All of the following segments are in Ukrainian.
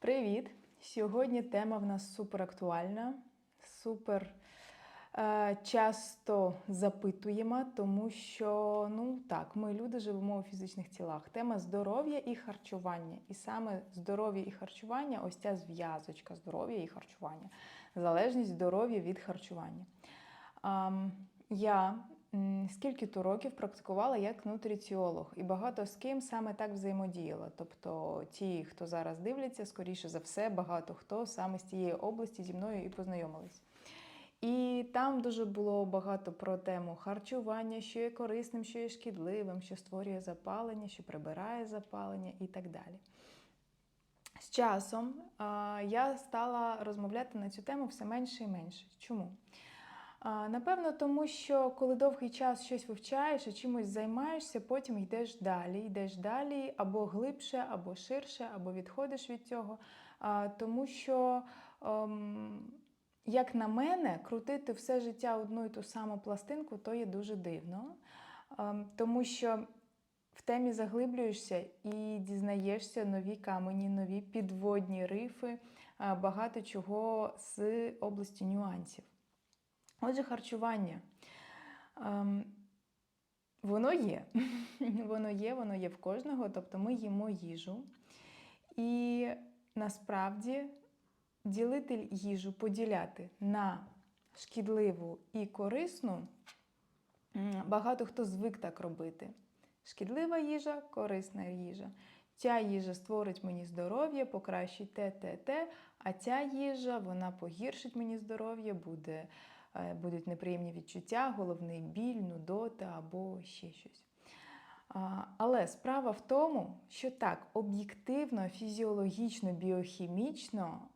Привіт! Сьогодні тема в нас супер актуальна, супер е, часто запитуємо, тому що ну так, ми люди живемо у фізичних тілах. Тема здоров'я і харчування. І саме здоров'я і харчування ось ця зв'язочка здоров'я і харчування, залежність здоров'я від харчування. Ам, я скільки то років практикувала як нутриціолог, і багато з ким саме так взаємодіяла. Тобто, ті, хто зараз дивляться, скоріше за все, багато хто саме з тієї області зі мною і познайомились. І там дуже було багато про тему харчування, що є корисним, що є шкідливим, що створює запалення, що прибирає запалення і так далі. З часом я стала розмовляти на цю тему все менше і менше. Чому? Напевно, тому що коли довгий час щось вивчаєш і чимось займаєшся, потім йдеш далі, йдеш далі або глибше, або ширше, або відходиш від цього. Тому що, ем, як на мене, крутити все життя одну і ту саму пластинку, то є дуже дивно. Ем, Тому що в темі заглиблюєшся і дізнаєшся нові камені, нові підводні рифи, багато чого з області нюансів. Отже, харчування. Ем, Воно є. Воно є, воно є в кожного. Тобто ми їмо їжу. І насправді ділити їжу, поділяти на шкідливу і корисну, багато хто звик так робити. Шкідлива їжа, корисна їжа. Ця їжа створить мені здоров'я, покращить те, те, те, а ця їжа вона погіршить мені здоров'я, буде, будуть неприємні відчуття, головний біль, нудота або ще щось. Але справа в тому, що так, об'єктивно, фізіологічно, біохімічно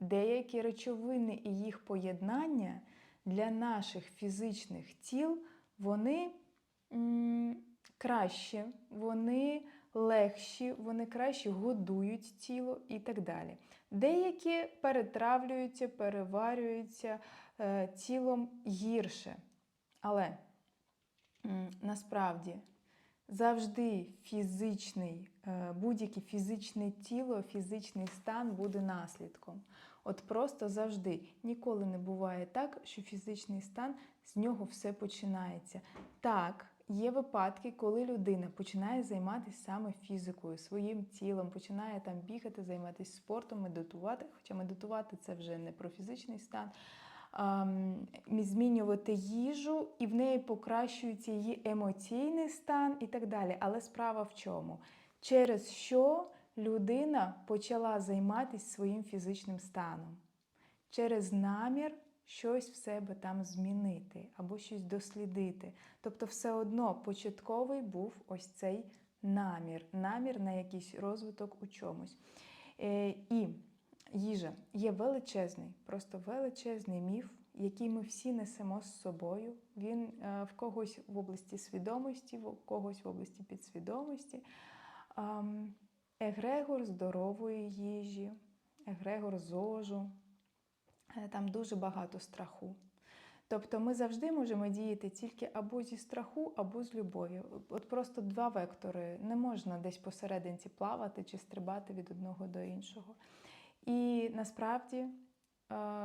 деякі речовини і їх поєднання для наших фізичних тіл вони краще, вони легші, вони краще годують тіло і так далі. Деякі перетравлюються, переварюються е, тілом гірше. Але насправді завжди фізичний, е, будь-яке фізичне тіло, фізичний стан буде наслідком. От просто завжди ніколи не буває так, що фізичний стан з нього все починається. Так, є випадки, коли людина починає займатися саме фізикою, своїм тілом, починає там бігати, займатися спортом, медитувати. Хоча медитувати це вже не про фізичний стан. Змінювати їжу, і в неї покращується її емоційний стан і так далі. Але справа в чому? Через що людина почала займатися своїм фізичним станом? Через намір щось в себе там змінити або щось дослідити. Тобто, все одно початковий був ось цей намір, намір на якийсь розвиток у чомусь. Е, І їжа є величезний, просто величезний міф, який ми всі несемо з собою. Він е, в когось в області свідомості, в когось в області підсвідомості. Егрегор здорової їжі, егрегор зожу. Е, Там дуже багато страху. Тобто ми завжди можемо діяти тільки або зі страху, або з любові. От просто два вектори. Не можна десь посерединці плавати чи стрибати від одного до іншого. І насправді е,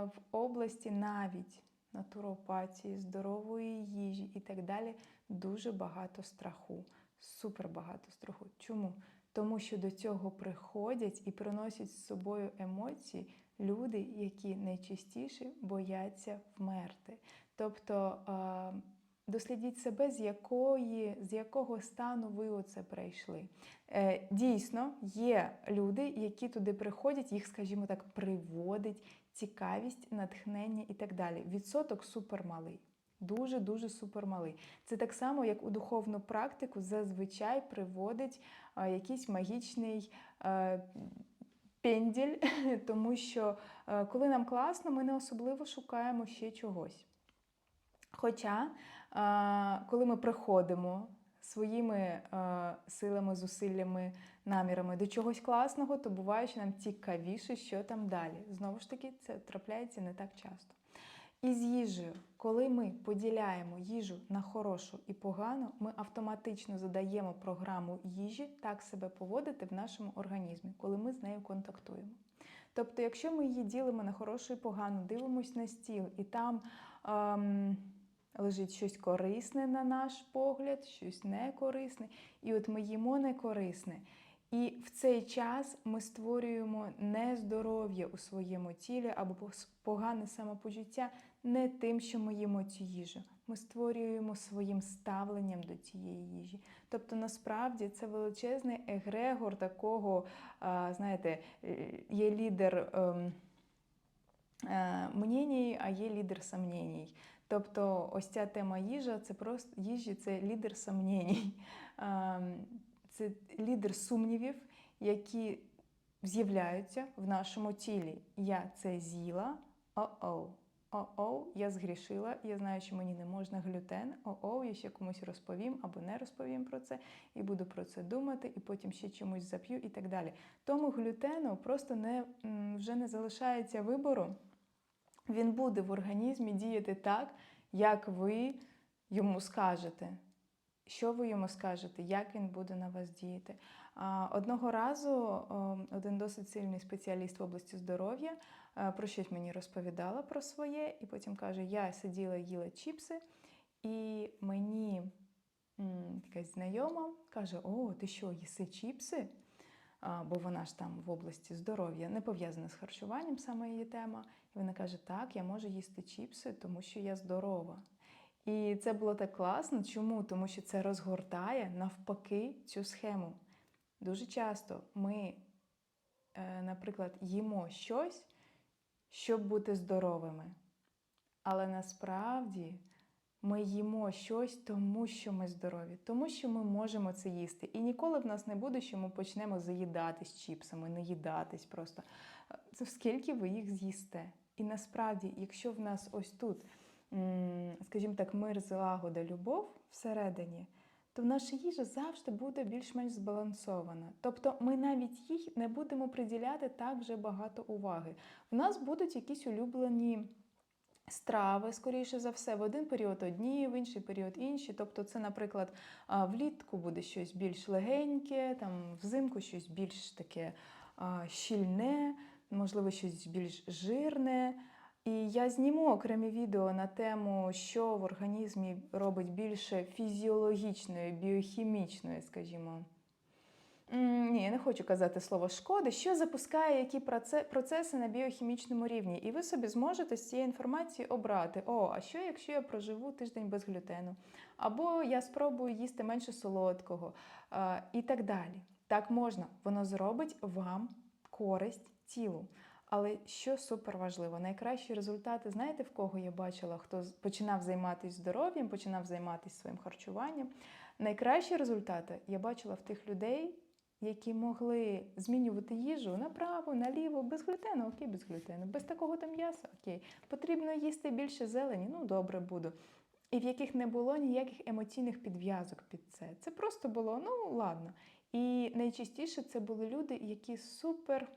в області навіть натуропатії, здорової їжі і так далі дуже багато страху, супер багато страху. Чому? Тому що до цього приходять і приносять з собою емоції люди, які найчастіше бояться вмерти. Тобто е, дослідіть себе, з якої, з якого стану ви оце прийшли. Е, Дійсно, є люди, які туди приходять, їх, скажімо так, приводить цікавість, натхнення і так далі. Відсоток супермалий. Дуже-дуже супермалий. Це так само, як у духовну практику зазвичай приводить а, якийсь магічний е, пенділь, тому що е, коли нам класно, ми не особливо шукаємо ще чогось. Хоча, е, коли ми приходимо своїми силами, зусиллями, намірами до чогось класного, то буває, що нам цікавіше, що там далі. Знову ж таки, це трапляється не так часто. І з їжею, коли ми поділяємо їжу на хорошу і погану, ми автоматично задаємо програму їжі так себе поводити в нашому організмі, коли ми з нею контактуємо. Тобто, якщо ми її ділимо на хорошу і погану, дивимось на стіл, і там ем, лежить щось корисне на наш погляд, щось некорисне, і от ми їмо некорисне. І в цей час ми створюємо нездоров'я у своєму тілі або погане самопочуття не тим, що ми їмо цю їжу. Ми створюємо своїм ставленням до цієї їжі. Тобто, насправді це величезний егрегор такого, знаєте, е, є лідер ем, е, мнєній, а є лідер сомнєній. Тобто, ось ця тема їжа це просто їжі, це лідер сомнєній. Ем, Це лідер сумнівів, які з'являються в нашому тілі. Я це з'їла, о-оу. О-оу, я згрішила, я знаю, що мені не можна глютен. О-оу, я ще комусь розповім або не розповім про це, і буду про це думати, і потім ще чомусь зап'ю і так далі. Тому глютену просто не, вже не залишається вибору. Він буде в організмі діяти так, як ви йому скажете. Що ви йому скажете, як він буде на вас діяти? Одного разу один досить сильний спеціаліст в області здоров'я е, про щось мені розповідала про своє, і потім каже: Я сиділа, їла чіпси, і мені якась знайома каже: О, ти що, їси чіпси? Бо вона ж там в області здоров'я, не пов'язана з харчуванням, саме її тема. Вона каже: Так, я можу їсти чіпси, тому що я здорова. І це було так класно. Чому? Тому що це розгортає навпаки цю схему. Дуже часто ми, е, наприклад, їмо щось, щоб бути здоровими. Але насправді ми їмо щось, тому що ми здорові, тому що ми можемо це їсти. І ніколи в нас не буде, що ми почнемо заїдатись чіпсами, не їдатись просто. Е, Це скільки ви їх з'їсте. І насправді, якщо в нас ось тут, скажімо так, мир, злагода, любов всередині, то наша їжа завжди буде більш-менш збалансована. Тобто ми навіть їй не будемо приділяти так вже багато уваги. В нас будуть якісь улюблені страви, скоріше за все, в один період одні, в інший період інші. Тобто, це, наприклад, влітку буде щось більш легеньке, там взимку щось більш таке щільне, можливо, щось більш жирне. І я зніму окремі відео на тему, що в організмі робить більше фізіологічної, біохімічної, скажімо. Ні, я не хочу казати слово шкоди, що запускає які процеси на біохімічному рівні. І ви собі зможете з цієї інформації обрати: о, а що якщо я проживу тиждень без глютену? Або я спробую їсти менше солодкого і так далі. Так можна, воно зробить вам користь тілу. Але що супер важливо, найкращі результати, знаєте, в кого я бачила, хто починав займатися здоров'ям, починав займатися своїм харчуванням. Найкращі результати я бачила в тих людей, які могли змінювати їжу направо, наліво, без глютену, окей, без глютену, без такого там м'яса, окей. Потрібно їсти більше зелені, ну добре буду. І в яких не було ніяких емоційних підв'язок під це. Це просто було, ну ладно. І найчастіше це були люди, які супер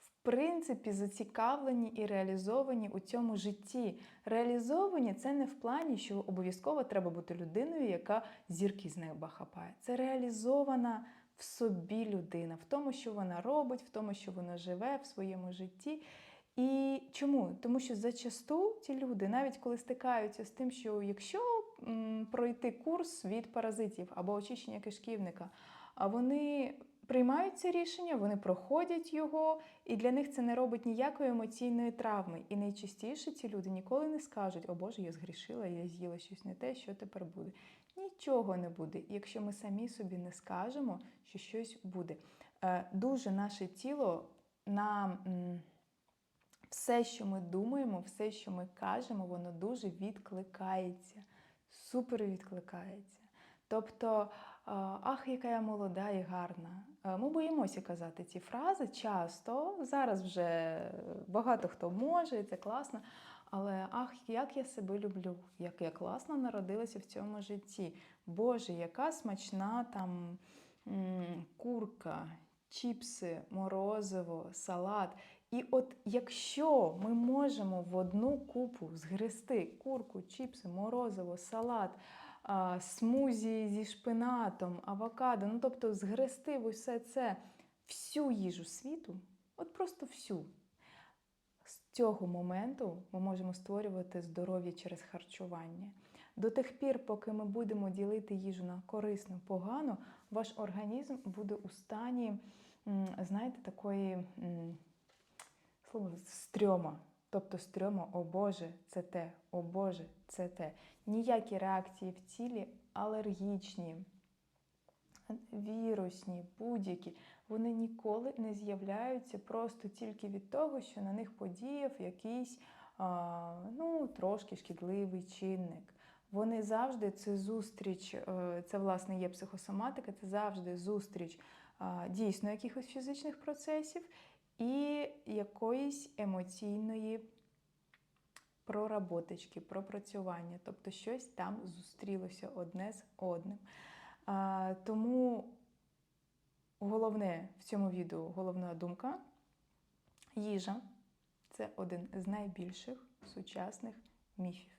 в принципі зацікавлені і реалізовані у цьому житті. Реалізовані це не в плані, що обов'язково треба бути людиною, яка зірки з неба хапає. Це реалізована в собі людина, в тому, що вона робить, в тому, що вона живе в своєму житті. І чому? Тому що зачасту ці люди, навіть коли стикаються з тим, що якщо пройти курс від паразитів або очищення кишківника, а вони приймають це рішення, вони проходять його, і для них це не робить ніякої емоційної травми. І найчастіше ці люди ніколи не скажуть: О Боже, я згрішила, я з'їла щось не те, що тепер буде. Нічого не буде, якщо ми самі собі не скажемо, що щось буде. Е, Дуже наше тіло нам. м, все, що ми думаємо, все, що ми кажемо, воно дуже відкликається, супер відкликається. Тобто, ах, яка я молода і гарна. Е, Ми боїмося казати ці фрази часто. Зараз вже багато хто може, і це класно. Але ах, як я себе люблю, як я класно народилася в цьому житті. Боже, яка смачна там курка, чіпси, морозиво, салат. І от якщо ми можемо в одну купу згрести курку, чіпси, морозиво, салат, смузі зі шпинатом, авокадо, ну тобто згрести усе це всю їжу світу, от просто всю. З цього моменту ми можемо створювати здоров'я через харчування. До тих пір, поки ми будемо ділити їжу на корисну, погану, ваш організм буде у стані, знаєте, такої стрьома. Тобто стрьома, о Боже, це те, о Боже, це те. Ніякі реакції в тілі алергічні, вірусні, будь-які, вони ніколи не з'являються просто тільки від того, що на них подіяв якийсь а, ну, трошки шкідливий чинник. Вони завжди це зустріч, е, це власне є психосоматика, це завжди зустріч дійсно якихось фізичних процесів і якоїсь емоційної проработочки, пропрацювання, тобто щось там зустрілося одне з одним. А, тому головне в цьому відео, головна думка їжа це один з найбільших сучасних міфів,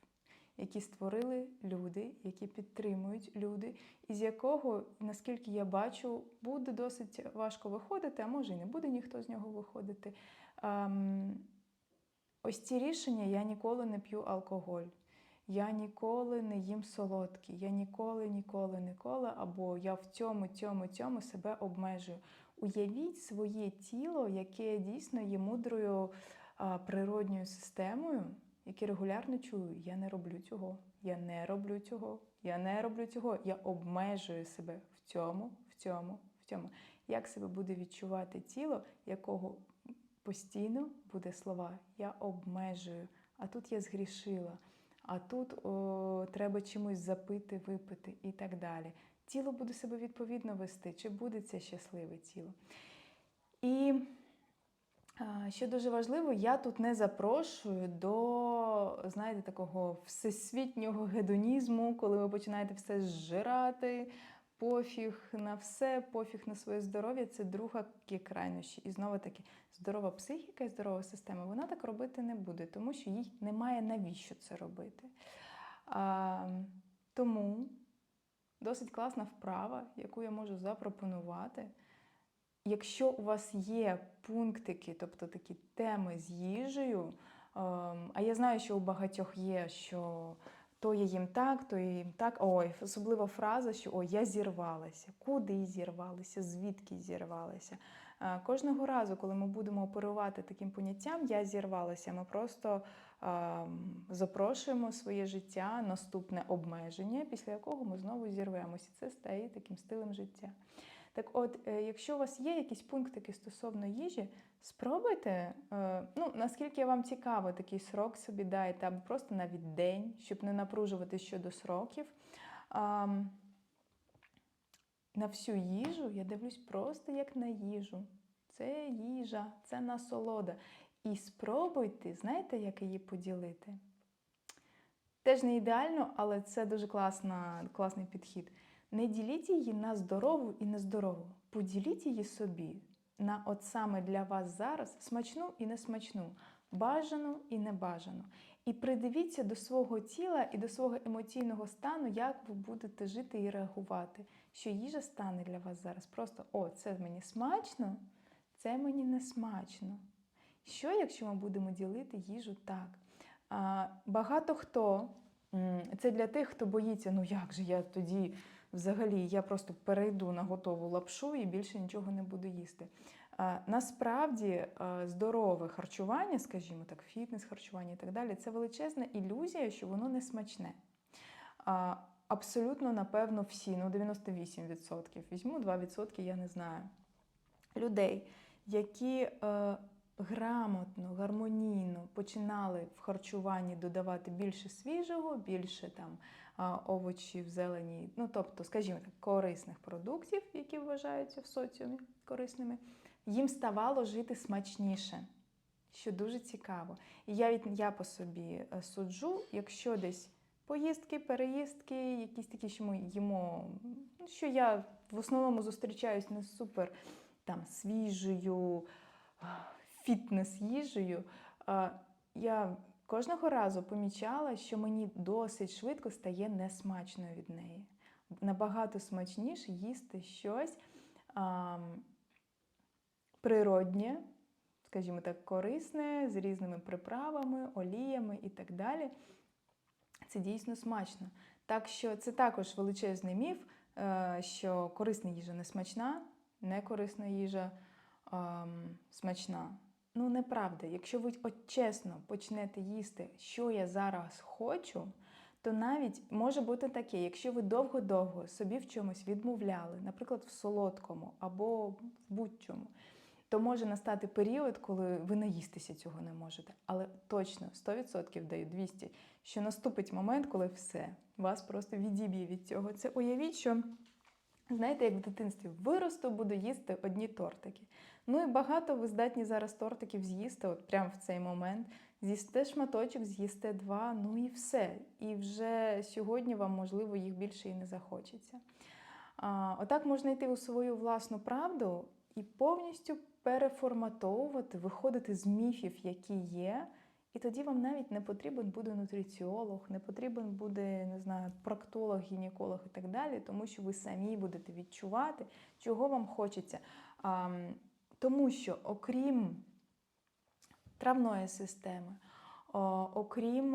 які створили люди, які підтримують люди, із якого, наскільки я бачу, буде досить важко виходити, а може і не буде ніхто з нього виходити. Ем, Ось ці рішення я ніколи не п'ю алкоголь. Я ніколи не їм солодкі, я ніколи, ніколи, ніколи, або я в цьому, цьому, цьому себе обмежую. Уявіть своє тіло, яке дійсно є мудрою природньою системою, яке регулярно чую, я не роблю цього, я не роблю цього, я не роблю цього, я обмежую себе в цьому, в цьому, в цьому. Як себе буде відчувати тіло, якого постійно буде слова Я обмежую, а тут я згрішила, а тут о, треба чимось запити, випити і так далі. Тіло буде себе відповідно вести, чи буде це щасливе тіло. І що дуже важливо, я тут не запрошую до, знаєте, такого всесвітнього гедонізму, коли ви починаєте все зжирати, пофіг на все, пофіг на своє здоров'я це друга крайнощі. І знову таки, здорова психіка і здорова система, вона так робити не буде, тому що їй немає навіщо це робити. А, Тому досить класна вправа, яку я можу запропонувати. Якщо у вас є пунктики, тобто такі теми з їжею, ем, а я знаю, що у багатьох є, що то я їм так, то я їм так. Ой, особлива фраза, що ой, я зірвалася. Куди зірвалася, звідки зірвалася. Е, Кожного разу, коли ми будемо оперувати таким поняттям, я зірвалася, ми просто е, запрошуємо своє життя наступне обмеження, після якого ми знову зірвемося. Це стає таким стилем життя. Так от, е, якщо у вас є якісь пунктики стосовно їжі, спробуйте, е, ну, наскільки вам цікаво, такий срок собі дайте, або просто навіть день, щоб не напружувати щодо сроків. На всю їжу я дивлюсь просто як на їжу. Це їжа, це насолода. І спробуйте, знаєте, як її поділити? Теж не ідеально, але це дуже класна, класний підхід. Не діліть її на здорову і нездорову. Поділіть її собі на от саме для вас зараз смачну і несмачну, бажану і небажану. І придивіться до свого тіла і до свого емоційного стану, як ви будете жити і реагувати. Що їжа стане для вас зараз просто: о, це мені смачно, це мені не смачно. Що, якщо ми будемо ділити їжу так? А, Багато хто, це для тих, хто боїться, ну як же я тоді взагалі я просто перейду на готову лапшу і більше нічого не буду їсти. Насправді здорове харчування, скажімо так, фітнес-харчування і так далі, це величезна ілюзія, що воно не смачне. Абсолютно, напевно, всі, ну 98%. Візьму 2%, я не знаю. Людей, які е, грамотно, гармонійно починали в харчуванні додавати більше свіжого, більше там овочів, зелені, ну тобто, скажімо так, корисних продуктів, які вважаються в соціумі корисними, їм ставало жити смачніше. Що дуже цікаво. І я я по собі е, суджу, якщо десь поїздки, переїздки, якісь такі, що ми їмо, ну, що я в основному зустрічаюсь не супер там свіжою, фітнес-їжею, я кожного разу помічала, що мені досить швидко стає несмачно від неї. Набагато смачніше їсти щось природнє, скажімо так, корисне, з різними приправами, оліями і так далі. Це дійсно смачно. Так що це також величезний міф, е, що корисна їжа не смачна, некорисна їжа ем, смачна. Ну, неправда. Якщо ви от чесно почнете їсти, що я зараз хочу, то навіть може бути таке, якщо ви довго-довго собі в чомусь відмовляли, наприклад, в солодкому або в будь-чому, то може настати період, коли ви наїстися цього не можете. Але точно 100% даю 200, що наступить момент, коли все, вас просто відіб'є від цього. Це уявіть, що. Знаєте, як в дитинстві виросту, буду їсти одні тортики. Ну і багато ви здатні зараз тортиків з'їсти, от прямо в цей момент. З'їсте шматочок, з'їсте два, ну і все. І вже сьогодні вам, можливо, їх більше і не захочеться. А, Отак можна йти у свою власну правду і повністю переформатовувати, виходити з міфів, які є. І тоді вам навіть не потрібен буде нутриціолог, не потрібен буде, не знаю, проктолог, гінеколог і так далі, тому що ви самі будете відчувати, чого вам хочеться. А, тому що, окрім травної системи, окрім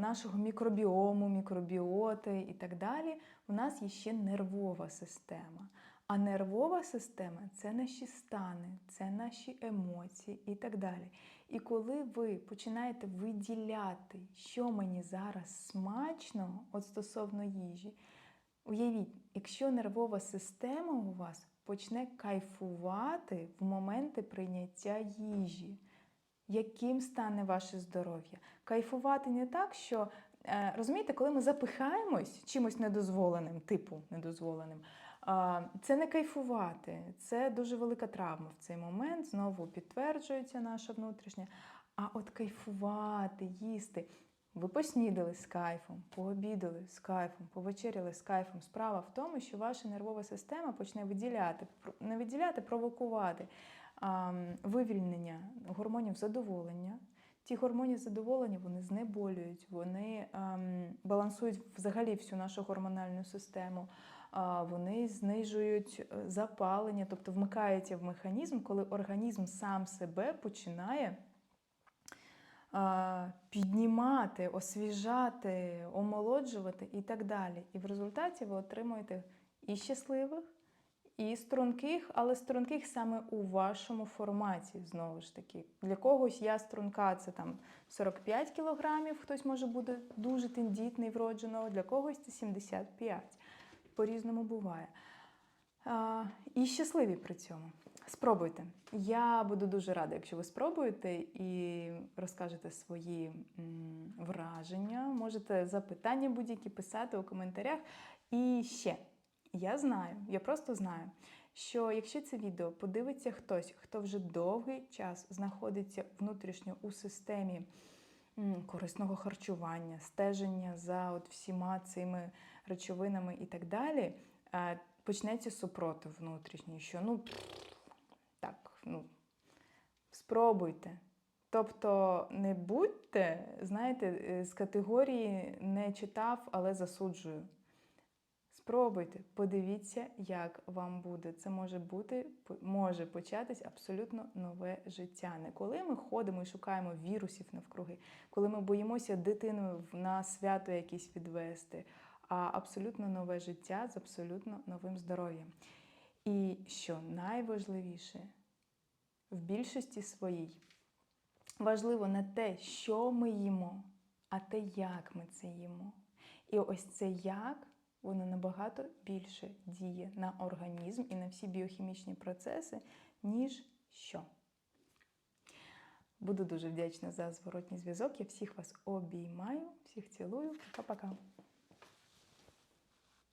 нашого мікробіому, мікробіоти і так далі, у нас є ще нервова система. А нервова система це наші стани, це наші емоції і так далі. І коли ви починаєте виділяти, що мені зараз смачно от стосовно їжі, уявіть, якщо нервова система у вас почне кайфувати в моменти прийняття їжі, яким стане ваше здоров'я? Кайфувати не так, що е, розумієте, коли ми запихаємось чимось недозволеним, типу недозволеним. Це не кайфувати, це дуже велика травма в цей момент. Знову підтверджується наша внутрішня. А от кайфувати, їсти. Ви поснідали з кайфом, пообідали з кайфом, повечеряли з кайфом. Справа в тому, що ваша нервова система почне виділяти, не виділяти, провокувати а, вивільнення гормонів задоволення. Ті гормони задоволення вони знеболюють, вони а, балансують взагалі всю нашу гормональну систему вони знижують е, запалення, тобто вмикаються в механізм, коли організм сам себе починає піднімати, освіжати, омолоджувати і так далі. І в результаті ви отримуєте і щасливих, і струнких, але струнких саме у вашому форматі, знову ж таки. Для когось я струнка це там 45 кілограмів, хтось може бути дуже тендітний вродженого, для когось це 75 по-різному буває. І щасливі при цьому. Спробуйте. Я буду дуже рада, якщо ви спробуєте і розкажете свої враження. Можете запитання будь-які писати у коментарях. І ще, я знаю, я просто знаю, що якщо це відео подивиться хтось, хто вже довгий час знаходиться внутрішньо у системі корисного харчування, стеження за от всіма цими речовинами і так далі, почнеться супротив внутрішній, що ну так, ну, спробуйте. Тобто не будьте, знаєте, е, з категорії не читав, але засуджую. Спробуйте, подивіться, як вам буде. Це може бути, може початись абсолютно нове життя. Не коли ми ходимо і шукаємо вірусів навкруги, коли ми боїмося дитину на свято якісь відвести, а абсолютно нове життя з абсолютно новим здоров'ям. І що найважливіше, в більшості своїй важливо не те, що ми їмо, а те, як ми це їмо. І ось це як воно набагато більше діє на організм і на всі біохімічні процеси, ніж що. Буду дуже вдячна за зворотній зв'язок. Я всіх вас обіймаю, всіх цілую. Пока-пока.